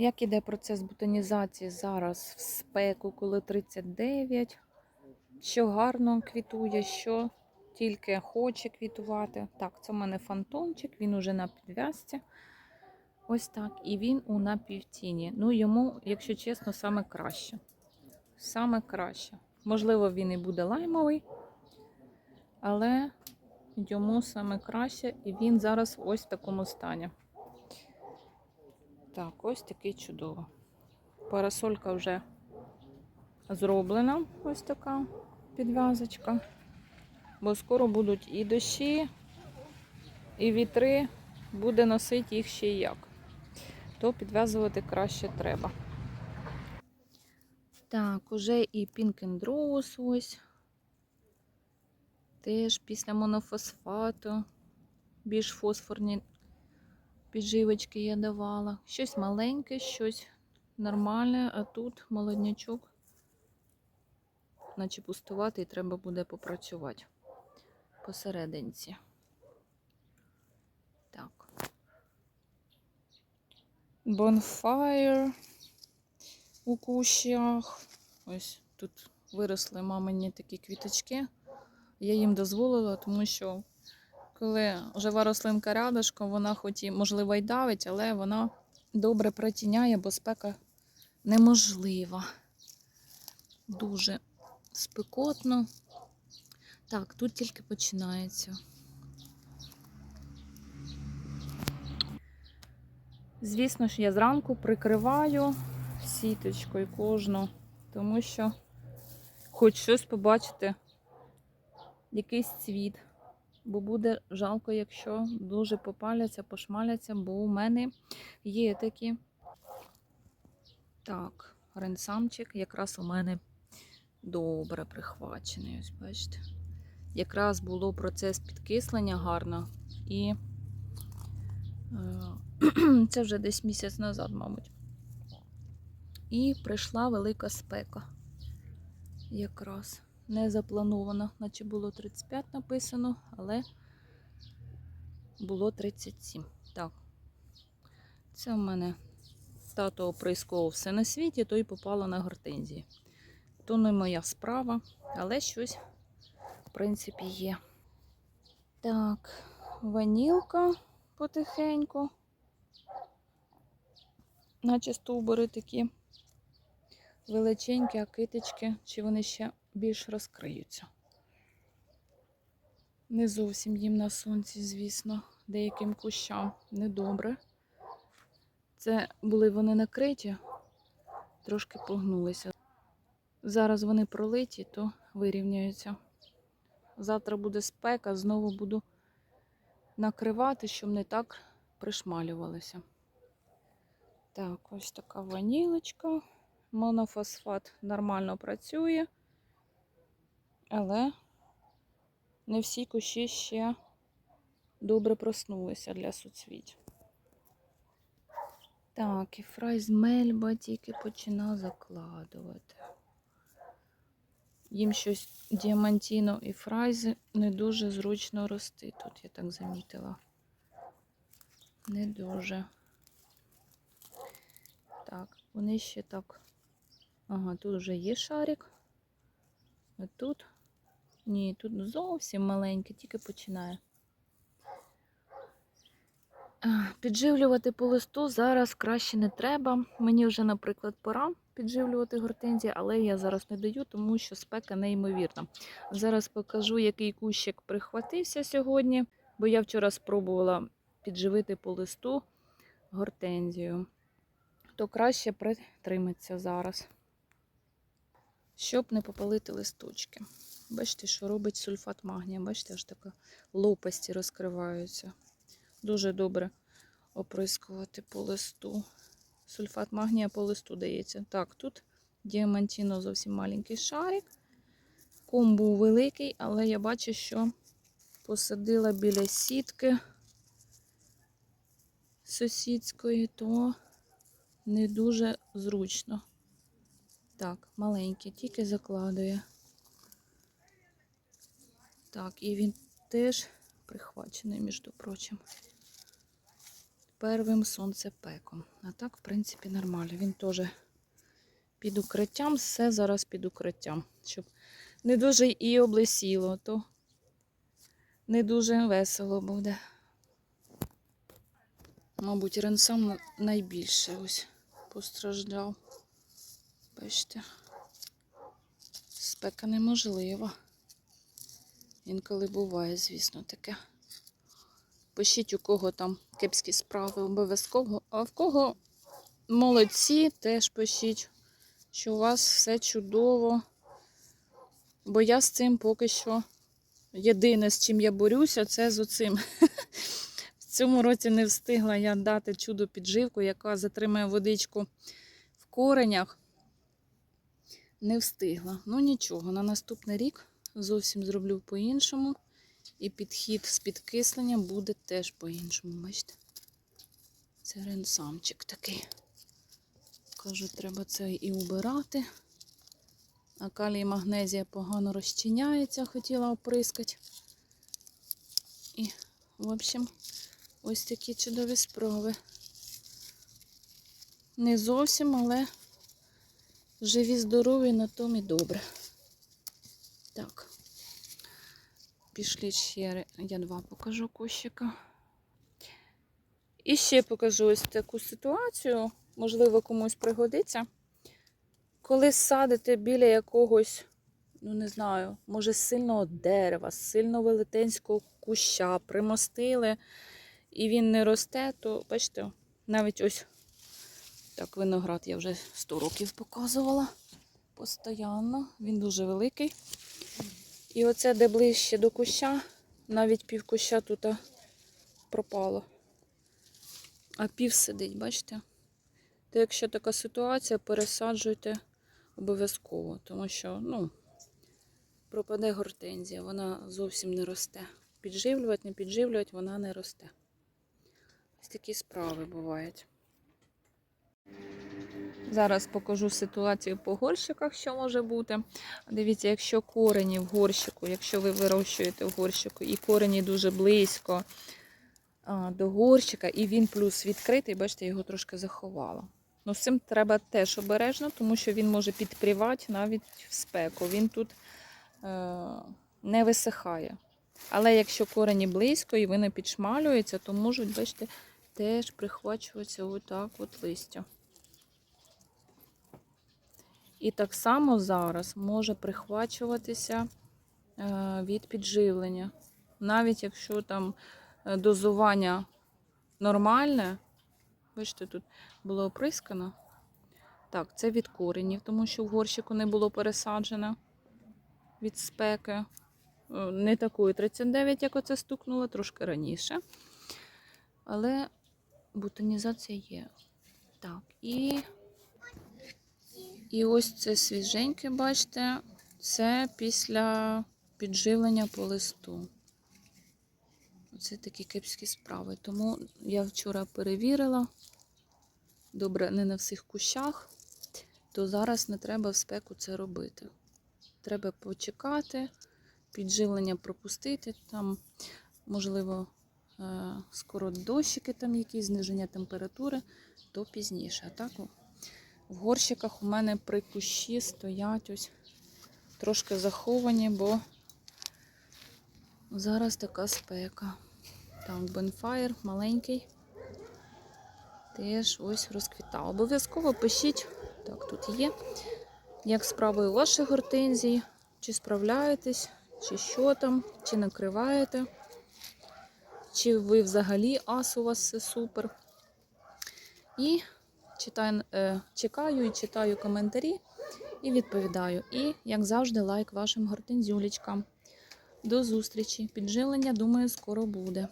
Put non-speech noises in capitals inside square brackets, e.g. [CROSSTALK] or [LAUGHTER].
Як іде процес бутонізації зараз в спеку, коли 39, що гарно квітує, що тільки хоче квітувати. Так, це в мене фантомчик, він уже на підв'язці. Ось так. І він у напівтіні. Ну, йому, якщо чесно, саме краще. Саме краще. Можливо, він і буде лаймовий, але йому саме краще, і він зараз ось в такому стані. Так, ось такий чудово. Парасолька вже зроблена, ось така підв'язочка. Бо скоро будуть і дощі, і вітри, буде носити їх ще як. То підв'язувати краще треба. Так, уже і Rose ось. Теж після монофосфату. Більш фосфорні підживочки я давала. Щось маленьке, щось нормальне, а тут молоднячок, наче пустувати, і треба буде попрацювати посерединці. Так. Bonfire у кущах. Ось тут виросли мамині такі квіточки. Я їм дозволила, тому що коли жива рослинка рядышком, вона хоч і, можливо, й давить, але вона добре притіняє, бо спека неможлива. Дуже спекотно. Так, тут тільки починається. Звісно ж, я зранку прикриваю сіточкою кожну, тому що хоч щось побачити, якийсь цвіт. Бо буде жалко, якщо дуже попаляться, пошмаляться, бо у мене є такі. Так, ренсамчик якраз у мене добре прихвачений. Ось бачите. Якраз було процес підкислення гарно. І е, [CLEARS THROAT] це вже десь місяць назад, мабуть. І прийшла велика спека. Якраз не заплановано, наче було 35 написано, але було 37. Так, це в мене тато оприскував все на світі, то й попало на гортензії. То не моя справа, але щось, в принципі, є. Так, ванілка потихеньку. Наче стовбури такі величенькі, а китички, чи вони ще більш розкриються. Не зовсім їм на сонці, звісно, деяким кущам недобре. Це були вони накриті, трошки погнулися. Зараз вони пролиті, то вирівняються. Завтра буде спека, знову буду накривати, щоб не так пришмалювалися. Так, ось така ванілочка. Монофосфат нормально працює, але не всі кущі ще добре проснулися для суцвіть. Так, і фрайз мельба тільки починав закладувати. Їм щось діамантіно і фрайзи не дуже зручно рости. Тут я так замітила. Не дуже. Так, вони ще так. Ага, тут вже є шарик. А тут ні, тут зовсім маленький, тільки починає. Підживлювати по листу зараз краще не треба. Мені вже, наприклад, пора підживлювати гортензії, але я зараз не даю, тому що спека неймовірна. Зараз покажу, який кущик прихватився сьогодні, бо я вчора спробувала підживити по листу гортензію. То краще притриматися зараз, щоб не попалити листочки. Бачите, що робить сульфат магнія. Бачите, аж така лопасті розкриваються. Дуже добре оприскувати по листу. Сульфат магнія по листу дається. Так, тут діамантіно зовсім маленький шарик. Ком був великий, але я бачу, що посадила біля сітки сусідської, то не дуже зручно. Так, маленький, тільки закладує. Так, і він теж прихвачений, між прочим. первим сонцепеком. А так, в принципі, нормально. Він теж під укриттям, все зараз під укриттям. Щоб не дуже і облесіло, то не дуже весело буде. Мабуть, ренсам найбільше ось постраждав. Бачите, спека неможлива. Інколи буває, звісно, таке. Пишіть, у кого там кепські справи обов'язково, а в кого молодці, теж пишіть, що у вас все чудово. Бо я з цим поки що єдине, з чим я борюся, це з оцим. [LAUGHS] В цьому році не встигла я дати чудо підживку, яка затримує водичку в коренях. Не встигла. Ну нічого, на наступний рік зовсім зроблю по-іншому. І підхід з підкисленням буде теж по-іншому. Бачите? Це ренсамчик такий. Кажу, треба це і убирати. А калій магнезія погано розчиняється, хотіла оприскати. І, в общем, ось такі чудові справи. Не зовсім, але живі, здорові, на тому і добре. Так. Пішли ще, я два покажу кущика. І ще покажу ось таку ситуацію, можливо, комусь пригодиться. Коли садите біля якогось, ну не знаю, може сильного дерева, сильно велетенського куща, примостили, і він не росте, то бачите, навіть ось так виноград я вже 100 років показувала постоянно. Він дуже великий. І оце, де ближче до куща, навіть пів куща тут пропало. А пів сидить, бачите? То якщо така ситуація, пересаджуйте обов'язково, тому що, ну, пропаде гортензія, вона зовсім не росте. Підживлювати, не підживлювати, вона не росте. Ось такі справи бувають. Зараз покажу ситуацію по горщиках, що може бути. Дивіться, якщо корені в горщику, якщо ви вирощуєте в горщику, і корені дуже близько до горщика, і він плюс відкритий, бачите, його трошки заховало. Ну, з цим треба теж обережно, тому що він може підпрівати навіть в спеку. Він тут е, не висихає. Але якщо корені близько і вони підшмалюються, то можуть, бачите, теж прихвачуватися отак от листя. І так само зараз може прихвачуватися е, від підживлення. Навіть якщо там е, дозування нормальне, бачите, тут було оприскано. Так, це від коренів, тому що в горщику не було пересаджено від спеки. Е, Не такої 39, як оце стукнуло, трошки раніше. Але бутонізація є. Так, і і ось це свіженьке, бачите, це після підживлення по листу. Оце такі кепські справи. Тому я вчора перевірила. Добре, не на всіх кущах, то зараз не треба в спеку це робити. Треба почекати, підживлення пропустити. Там, можливо, е, скоро дощики, там якісь зниження температури, то пізніше. А так в горщиках у мене при кущі стоять ось трошки заховані, бо зараз така спека. Так, бенфайр маленький. Теж ось розквітав. Обов'язково пишіть, так, тут є, як справи у ваших гортензій, чи справляєтесь, чи що там, чи накриваєте, чи ви взагалі ас у вас все супер. І читаю, е, чекаю і читаю коментарі і відповідаю. І, як завжди, лайк вашим гортензюлечкам. До зустрічі. Підживлення, думаю, скоро буде.